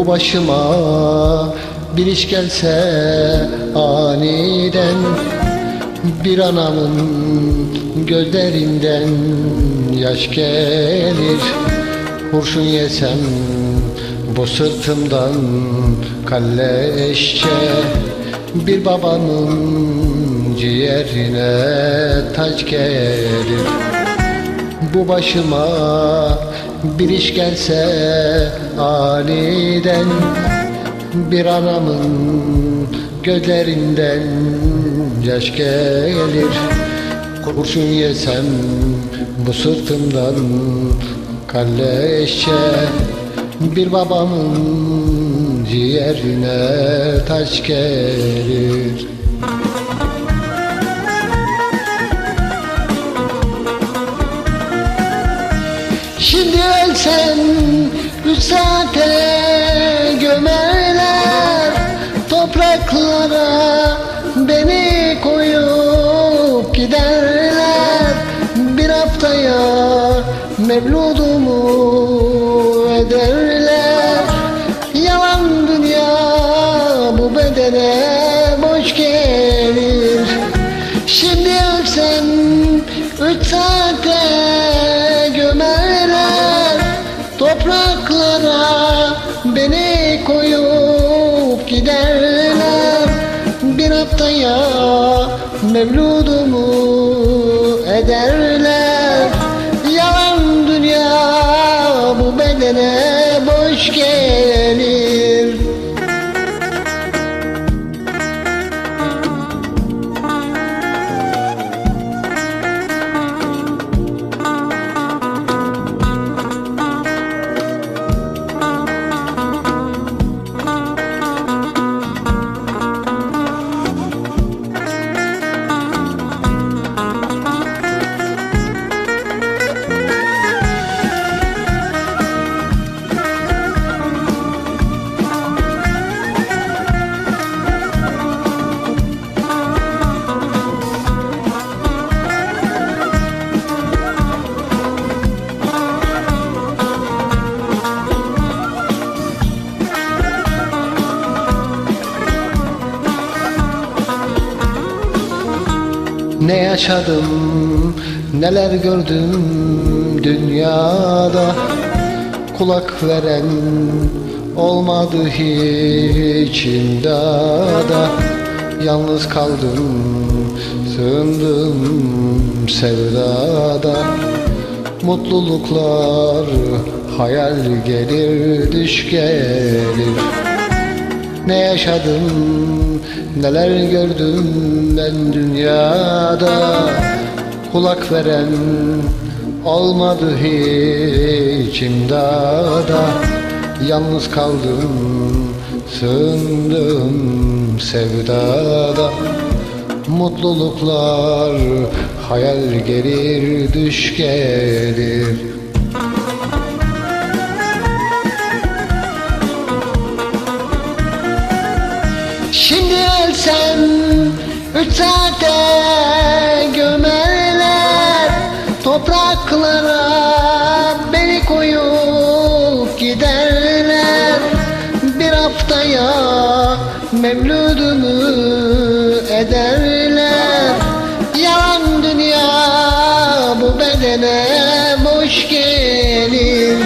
Bu başıma bir iş gelse aniden Bir anamın gözlerinden yaş gelir. Kurşun yesem bu sırtımdan kalleşçe Bir babanın ciğerine taç gelir. Bu başıma bir iş gelse aniden Bir anamın gözlerinden yaş gelir. Kurşun yesem bu sırtımdan kalleşçe Bir babamın ciğerine taş gelir Üç saate gömerler Topraklara beni mevludumu ederler Ne yaşadım, neler gördüm dünyada. Kulak veren olmadı hiç imdada. Yalnız kaldım, sığındım sevdada. Mutluluklar hayal gelir, düş gelir ne yaşadım, neler gördüm ben dünyada? Kulak veren olmadı hiç imdada. Yalnız kaldım, sığındım sevdada. Mutluluklar hayal gelir, düş gelir Şimdi ölsem üç saate gömerler Topraklara beni koyup giderler. Bir haftaya mevludumu ederler. Yalan dünya bu bedene boş gelir.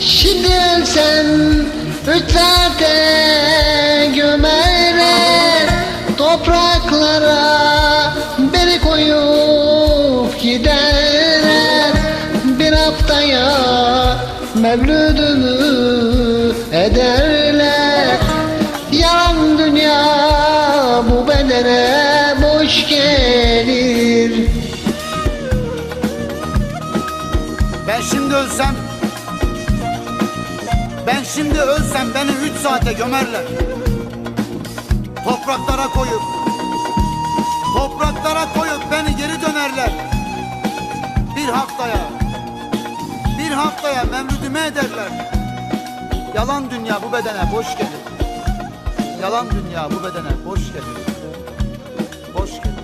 Şimdi ölsem üç saate mevludumu ederler Yalan dünya bu bedene boş gelir. Ben şimdi ölsem Ben şimdi ölsem beni üç saate gömerler. Topraklara koyup Topraklara koyup beni geri dönerler. Bir haftaya haftaya mevlüdüme ederler. Yalan dünya bu bedene boş gelir. Yalan dünya bu bedene boş gelir. Boş gelir